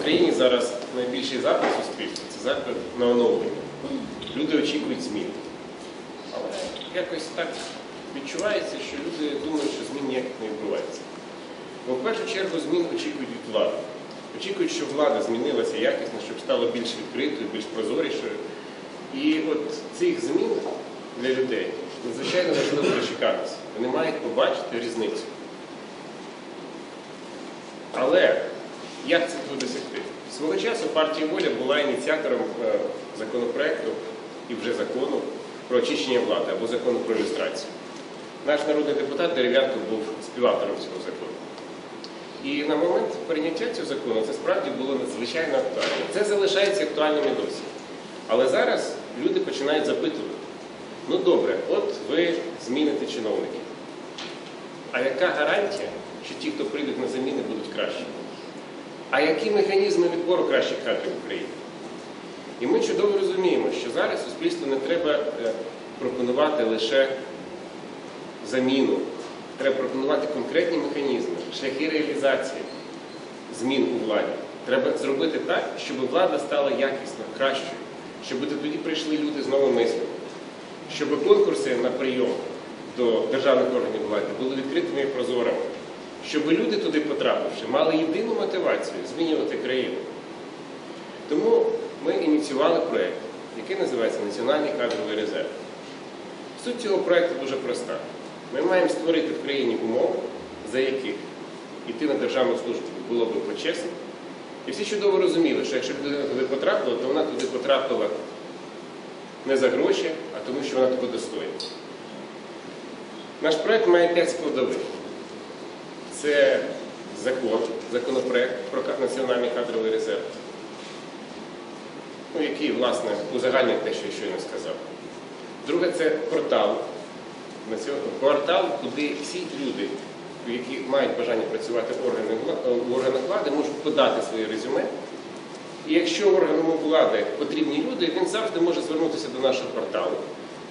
в країні зараз найбільший запит суспільства це запит на оновлення. Люди очікують змін. Але якось так відчувається, що люди думають, що змін ніяких не відбувається. Бо в першу чергу змін очікують від влади. Очікують, щоб влада змінилася якісно, щоб стала більш відкритою, більш прозорішою. І от цих змін для людей надзвичайно важливо дочекатися. Вони мають побачити різницю. Але як це буде досягти? Свого часу партія Воля була ініціатором е, законопроекту і вже закону про очищення влади або закону про ілюстрацію. Наш народний депутат Дерев'янко був співавтором цього закону. І на момент прийняття цього закону це справді було надзвичайно актуально. Це залишається актуальним і досі. Але зараз люди починають запитувати: ну добре, от ви зміните чиновників. А яка гарантія, що ті, хто прийдуть на заміни, будуть кращими? А які механізми відбору кращих кадрів в Україні? І ми чудово розуміємо, що зараз суспільству не треба е, пропонувати лише заміну. Треба пропонувати конкретні механізми, шляхи реалізації змін у владі. Треба зробити так, щоб влада стала якісно, кращою, щоб тоді прийшли люди з новим мисленням, щоб конкурси на прийом до державних органів влади були відкритими і прозорими, щоб люди туди потрапивши, мали єдину мотивацію змінювати країну. Тому ми ініціювали проєкт, який називається Національний кадровий резерв. Суть цього проєкту дуже проста. Ми маємо створити в країні умови, за яких йти на державну службу було би почесно. І всі чудово розуміли, що якщо людина туди потрапила, то вона туди потрапила не за гроші, а тому, що вона туди достойна. Наш проєкт має п'ять складових. Це закон, законопроект про національний кадровий резерв, ну, який, власне, узагальнює те, що я щойно сказав. Друге це портал. Портал, куди всі люди, які мають бажання працювати органах, в органах влади, можуть подати своє резюме. І якщо органам влади потрібні люди, він завжди може звернутися до нашого порталу,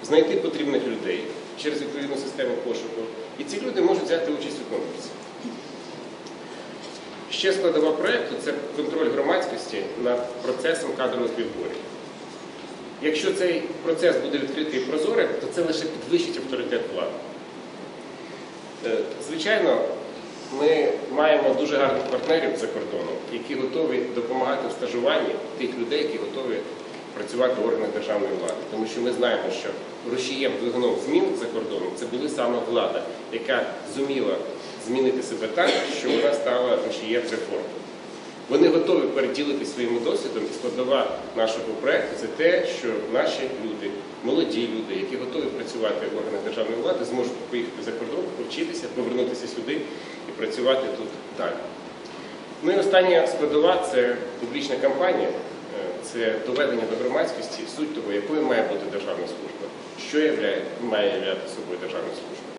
знайти потрібних людей через відповідну систему пошуку. І ці люди можуть взяти участь у конкурсі. Ще складова проєкту це контроль громадськості над процесом кадрових відборів. Якщо цей процес буде відкритий і прозорим, то це лише підвищить авторитет влади. Е, Звичайно, ми маємо дуже гарних партнерів за кордоном, які готові допомагати в стажуванні тих людей, які готові працювати в органах державної влади. Тому що ми знаємо, що рушієм двигуном змін за кордоном це були саме влада, яка зуміла змінити себе так, що вона стала рушієм реформ. Вони готові переділитися своїм досвідом, і складова нашого проєкту це те, що наші люди, молоді люди, які готові працювати в органах державної влади, зможуть поїхати за кордон, повчитися, повернутися сюди і працювати тут далі. Ну і остання складова це публічна кампанія, це доведення до громадськості суть того, якою має бути державна служба, що має являти собою державна служба.